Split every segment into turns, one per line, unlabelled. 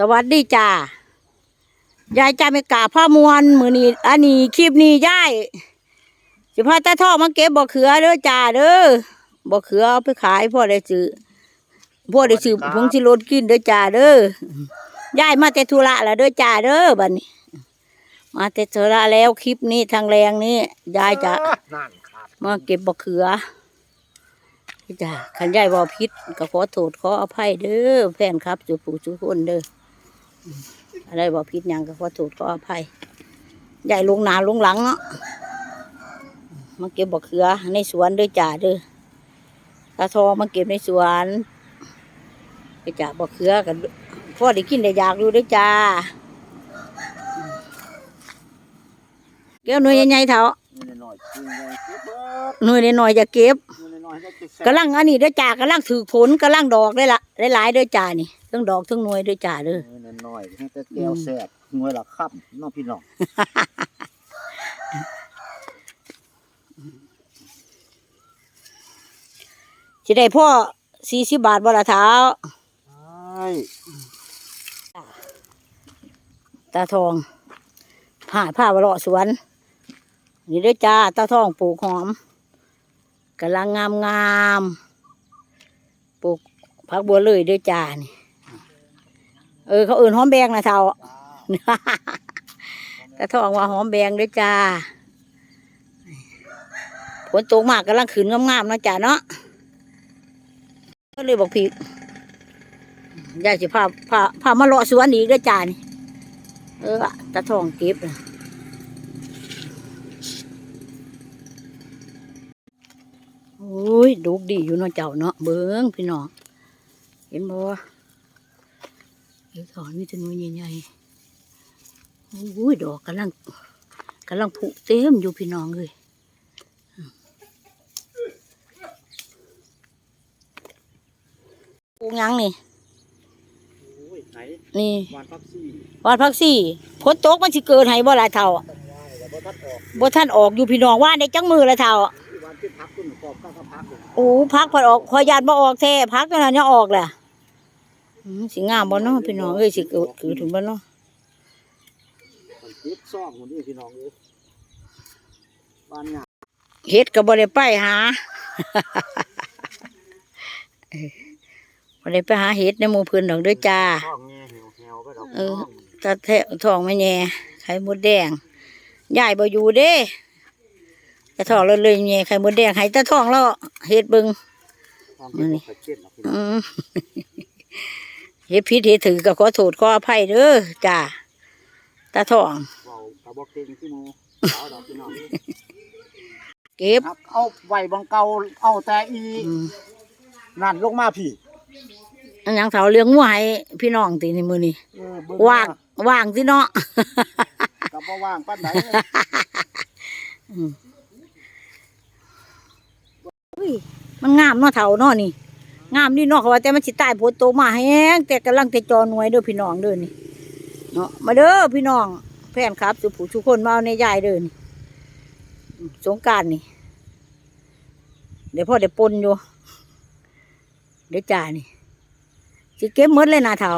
สวัสดีจ้ายายจ้าไม่กล้าผ้ามวนมือนี้อันนี้คลิปนี้ยายสิพาตาทองมาเก็บบ่อเขือเด้อจ้าเด้อบ่อเขือเอาไปขายพ่อได้ซื้อพ่อได้ซื้อผงสิรสกินเด้อจ้าเด้อยายมาแต่ธุระแล้วเด้อจ้าเด้อบัดนี้ มาแต่ธุระแล้วคลิปนี้ทางแรงนี้ยายจะ
นั่นขาด
มาเก็บบักเขือจ้าขันยายบอพิษก็ขอโทษขออภัยเด้อแฟนครับสุผู้สุคนเด้อ อืมอะไรบอพิษหยังก็ขอโทษขออภัยยายลงหนาลงหลังเนาะมาเก็บบักเขือในสวนเด้อจ่าเด้อตาทอมาเก็บในสวนไปจ่าบักเขือกันพ่อได้กินได้อยากอยู่เด้อจ้าเกี่ยวหน่วยใหญ่ๆเถอะ
นี่หน่อยๆคือไงเก็บเบิด
หน่วยน้อยๆจะเก็บ
นี่หน่อยๆให้เก็บแซ่บ
กำลังอันนี้เด้อจ่ากำลังถือผลกำลังดอกได้ละได้หลายเด้อจ่านี่ ทั้งดอกทั้งหน่วยเด้อจ่าเด้อ
นี่หน่อยๆให้แต่แก้วแซ่บหน่วยละค่ำน้องพี่น้อง
สิได้พ่อสี่สิบบาทบ่ละเท้า
ใช่
ตาทองผ่าผ้าวเลาะสวน นี่เด้อจ้าตาทองปลูกหอมกำลังงามงามๆปลูกผักบัวเลยเด้อจ้านี่ เออเขาเอื่นหอมแบงนะเท้าตาทองว่าหอมแบงเด้อจ้าฝนตกมากกำลังขืนงามๆเนาะจ้าเนาะก็เลยบอกพี่ยายสิพาพาพามาเลาะสวนอีกเด้อจ้านี่เออตาทองเก็บน่ะโอ้ยดูกดีอยู่เนาะเจ้าเนาะเบิ้งพี่น้องเห็นบ่เดี๋ยวสอนมีแจหนวยใหญ่ๆโอ้ยดอกกำลังกำลังผุเต็มอยู่พี่น้องเลยปลูกหยังนี่
โอ้ยไหน
นี่
วานพักซี่
วาดพักสี่ฝนตกมันสิเกินให้บ่หลายเท่า
ต้องว่าแล้วบ่ทัดออก
บ่ท่านออกอยู่พี่น้องว่าในจังมือละเท่า
วานขึ้นพักขึ้นกอบก็ก็พักอยู่
โอ้พักพอออกขอยานบ่ออกแท้พักนั่นน่ะยังออกแหละอืม สิงามบ่เนาะพี่น้องเอ้ยสิเกิดคือถึงบ่เนาะ
มันเก็บซ่องหมดนี่พี่น้องเอ้ยบ้านหยา
เฮ็ดก็บ่ได้ไปหาเอ้ยบ่ได้ไปหาเฮ็ดในหมู่เพิ่นดอกเด้อจ้า
ซ่องแง่เหี่ยวเหี่ยวๆก็ดอก
เออตาแทะทองไม่แย่ไข่มดแดงยายบ่อยู่เด้ตาทองเลยเลยแย่ไข่มดแดงให้ตาทองแล้วเฮ็ดเบิ่ง
ซ่องเก็บบ่ค่อยเก็บหรอกพี่น้อง
อืม เฮ็ดผิดเฮ็ดถือก็ขอโทษขออภัยเด้อจ้าตาทอง
เว้ากระบอกเก่งที่หมูเอาดอกพี่น้องเอ้ย
เก็บ
ครับเอาไว้บังเก่าเอาแต่อี
อืม
นั่นลงมาพี่
อันหยังเสาเลี้ยงวัวให้พี่น้องตีในมือนี่
เออเบิ่ง
ว่างว่างสิเนาะ
กับบ่ว่างปานใด
มันงามเนาะเถาเนาะนี่ งามนี่นาะเขาว่าแต่มันสิตายโพดโตมาแฮงแต่กำลังแต่จอหน่วยเด้อพี่น้องเด้อนี่เนาะมาเด้อพี่น้องแฟนครับสุผู้ทุกคนมาในยายเด้อนี่สงการนี่ เดี๋ยวพ่อเดี๋ยวปนอยู่ เดี๋ยวจ่านี่สิเก็บมดเลยนะเถา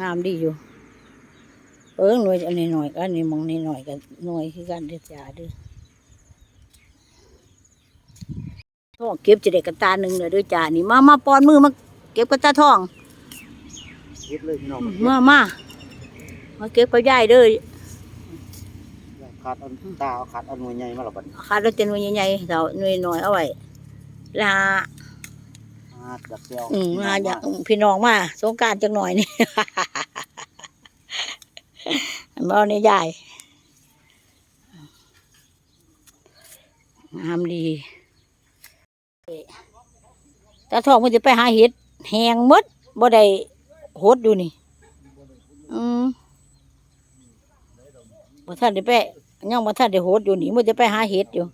งามดีอยู่ เอิ้งหน่วยอันนี้หน่อยก็อันนี้มองนี่หน่อยกันหน่วยคือกันเด็ดจ่าเด้วย ท่องเก็บจะได้กระตาหนึ่งเลยเด้วยจ่านี่มามาปอนมือมาเก็บกระตาท่อง
เฮ็ดเลยพี่น้อง
มามามาเก็บก็ย่ายเด้อ
ขาดอันตาเอาขาดอันหน่วยใหญ่มาแล้วบัดนี้
ขาดแล้วจะหน่วยใหญ่ๆเราหน่วยน้อยเอาไว้ลา
อาดจากแก้ว
อืมมาอยากพี่น้องมาสงกรารจังหน่อยนี่มาเอาในยายงามดี ตาทองมันจะไปหาเห็ดแหงมดบ่ได้โหดอยู่นี่ อืมบ่ท่านได้ไปยังบ่ท่านได้โหดอยู่นี่มันจะไปหาเห็ดอยู่
อ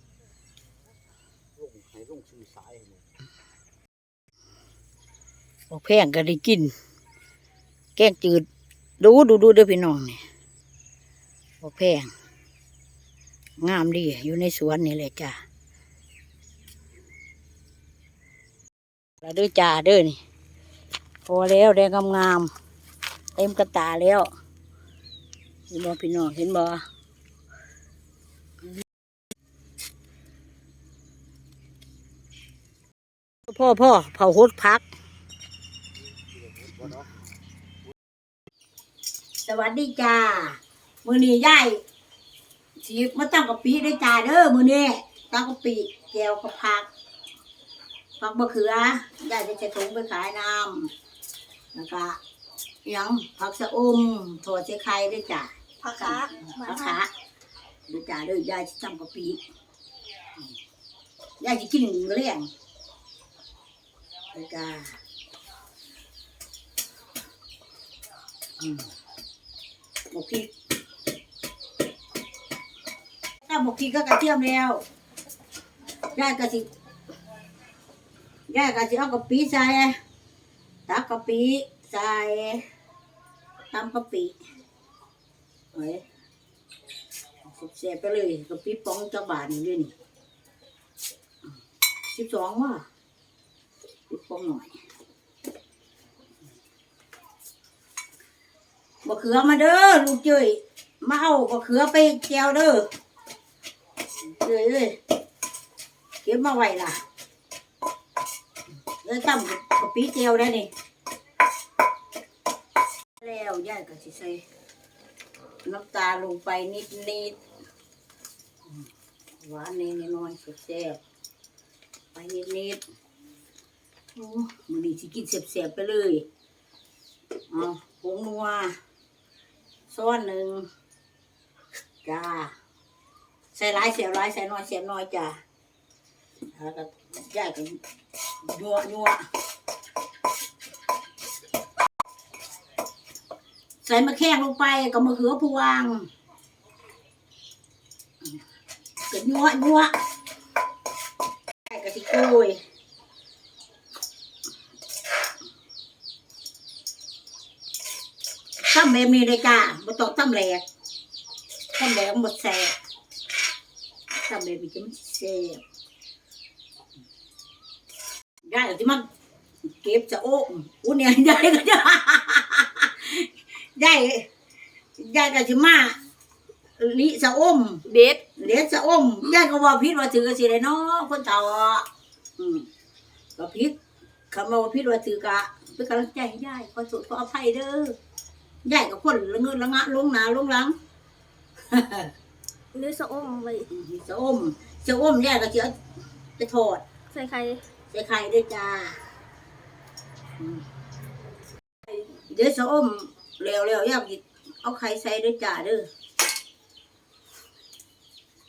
สายให้หมด
บอกแพงก็ได้กิน แกงจืด ดูดูดูเด้อพี่น้องนี่บอกแพงงามดีอยู่ในสวนนี่แหละจ้ะ แล้วด้วยจ่าด้อนี่ พอแล้วแดงงามๆเต็มกระตาแล้วเห็นบ่พี่น้องเห็นบ่พ่อพ่อเผาหดพัก สวัสดีจ้า มือนี้ยายสีมาตั้งกะปิได้จ้าเด้อมือนี้ตั้งกะปิแก้วกับผัก ผักมะเขือยายจะใช้ถุงไปขายน้ำแล้วก็อิหยังผักสะอมถั่วเชไข่ด้วยจ้า
ผักคะ
ผักขาดูจ้าเด้อยายจะตั้งกะปิยายจะกินเลี้ยงด้วยจ้าอืมหมกพริกถ้าหมกพริกก็กระเทียมแล้วย่ายกะสิ ย่ายกะสิเอากะปิใส่ตักกะปิใส่ตำกะปิเฮ้ยเสียไปเลยกะปิปองจักบาทนี่ด้วยนี่สิบสองว่ะสิบปองหน่อยบะเขือมาเด้อลูกเจ้ยมาเอาบะเขือไปแจวเด้อเจ้ยเอ้ยเก็บมาไว้ล่ะ แล้วตั้มกะปิแจวได้นี่แล้วย่ายก็สิใส่น้ำตาลลงไปนิดนิดๆหวานนิดน้อยๆแซ่บๆไปนิดนิดๆโอ้มันนี้สิกินแซ่บๆไปเลยเอาผงนัวซ้อนหนึ่งจ้าใส่ร้ายเสียบร้ายใส่น้อยเสียบน้อยจ้าแล้วก็ย่ายกัน ยัวยัวใส่มะแข้งลงไปกับมะเขือพวงก็ยัวยัวใส่กะทิกล้วยตั้มแบบนี้เลยจ้าไม่ต้องตั้มแหลกตั้มแหลกหมดแสบตั้มแบบนี้จะมันแสบ ยายก็จะมาเก็บจะโอ้อุ้นเนี่ยยายก็จะยายยายก็จะมาลิสะอม
เด็ด
เหรียญสะอมยายก็ว่าพิษว่าถือกสิเลยเนาะคนเฒ่าอะอืมก็พิษคำว่าพิษว่าถือกะเป็นกำลังใจให้ยายขอโทษขออภัยเด้อยายกับคนละเงินละงะลงหนาลงหลัง
หรือสะอมไว้
สะอมสะอมยายก็จะเอาไปทอด
ใส่ไข่
ใส่ไข่ด้วยจ้าเดี๋ยวสะอมเร็วๆยายกิเอาไข่ใส่ด้วยจ้าเด้อ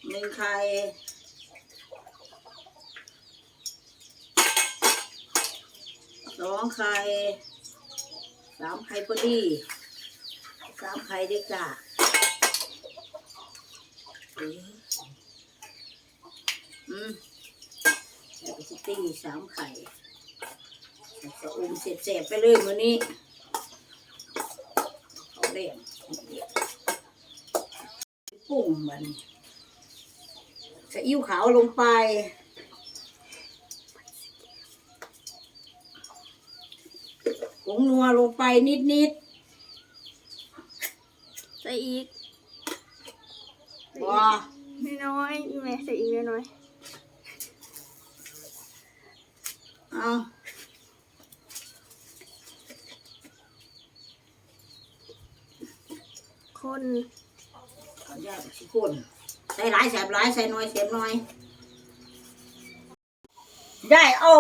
หนึ่งไข่สองไข่สามไข่พอดีสามไข่ด้วยจ้าอ้ยอืม แล้วก็สิตีสามไข่จะอมเสร็จๆไปเลยมื้อนี้เขาเรียงปุ่งมันจะอิ่วขาวลงไปผงนัวลงไปนิด
ใส่อีก
ๆว้า
น้อยๆอีแม่ใส่อีกน้อย
เอา
ๆคน
เอาแยกสิคนใส่หลายแสบหลายใส่น้อยแสบน้อยได้เอา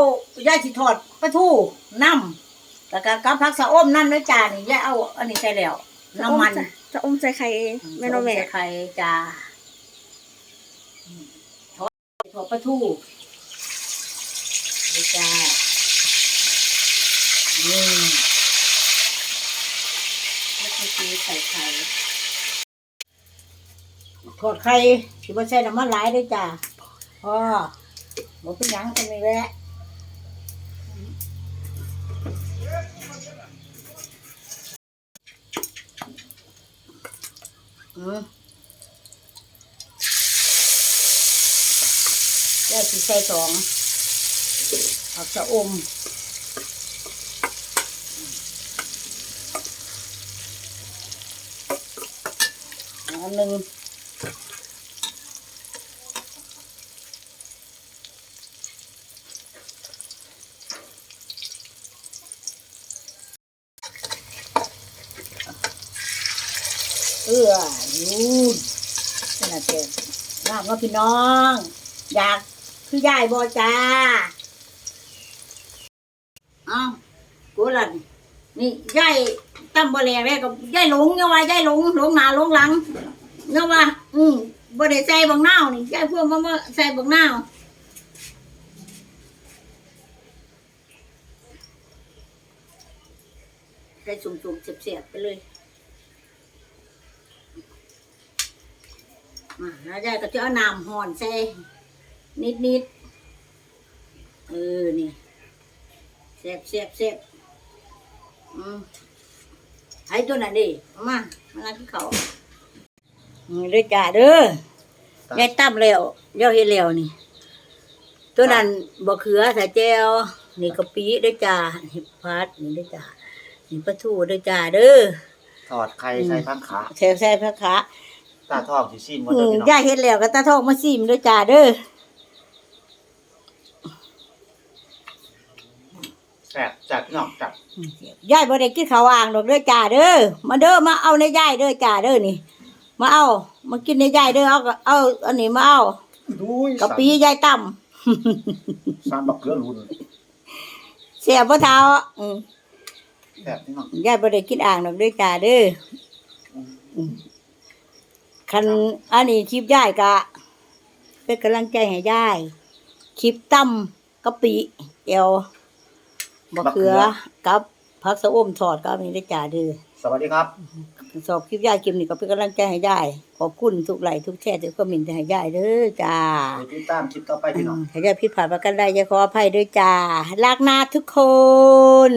ได้สิทอดปลาทูน้ำแล้วก็กับผักสะอมน้ำด้วยจานนี่ยายเอา อันนี้ใส่แล้วน้ำมัน
จะอมใส่ไข่เองแม่น้องแม่
ใส่ไข่จ้าทอดทอดปลาทู นี่จ้านี่แล้วก็คือใส่ไข่ทอดไข่ถือว่าใส่น้ำมันหลายด้วยจ้าพ่อบอกเป็นหยังเป็นนี่แหละอืมได้สีใส่สอง ผักชะอม อันหนึ่งเอือยูนขนาดเจ็บน้องก็พี่น้อง อยากคือยายบอจ้า อ้ากูลันนี่ยายตั้มบ่แลแม่ก็ยายหลงเนี่ยว่ายายหลงหลงหน้าหลงหลังเนี่ยว่า อืมบ่ได้ใส่บังนาวนี่ยายพวกมามาใส่บังนาวใส่สุ่มๆเสียบๆไปเลยมาแล้วยายก็จะเอาน้ำห่อนใส่นิดๆเออนี่ สียบเสียบเสียบอืมไอ้ตัวนั้นดิเอามามานั่งที่เขาอืมเด้อจ้าเด้อยายตั้มแล้วยายเฮ็ดแล้วนี่ ตัวนั้นบ่เขือใส่แจวนี่กะปิเด้อจ้านี่พัดนี่เด้อจ้านี่ปลาทูเด้อจ้าเด้อ
ทอดไข่ใส่พังขา
แซ่บแซ่บพระคะ
ตาทองสิชิมหมด
อื
เด้อ
ม
พี่น้อง
ยายเฮ็ดแล้วก็ตาทองมาซิมเด้อจ้าเด้อ
แซ่บจากพี่น้องจาก
อืมยายบ่ได้กินข้าวอ่างดอกเด้อจ้าเด้อมาเด้อมาเอาในยายเด้อจ้าเด้อนี่ มาเอา มากินในยายเด้อเอาก็เอาอันนี้มาเอา
ดูย
กะปิยายตั้ม
สามบักเกลือรุน
เสียบ่เท้าอืม
แซ่บพี่น้อง
ยายบ่ได้กินอ่างดอกเด้วยจ้าเด้ออืมคันอันนี้คลิปยายกะเป็นกำลังใจให้ยายคลิปตำกะปิเอว บะเขือกับผักสะอมทอดกับนี่ได้อจ้าเด้อ
สวัสดีครับ
สอบคลิปยายคลิปนี้ก็เป็นกำลังใจให้ยายขอบคุณทุกไลค์ทุกแชร์ทุกคอมเมนต์ให้ยายเด้อจ้า
เดี๋ยวติดตามคลิปต่อไปพี่น้อง
ถ้ายายผิดพลาดประกันใดจะขออภัยด้วยจ้ารักนาทุกคน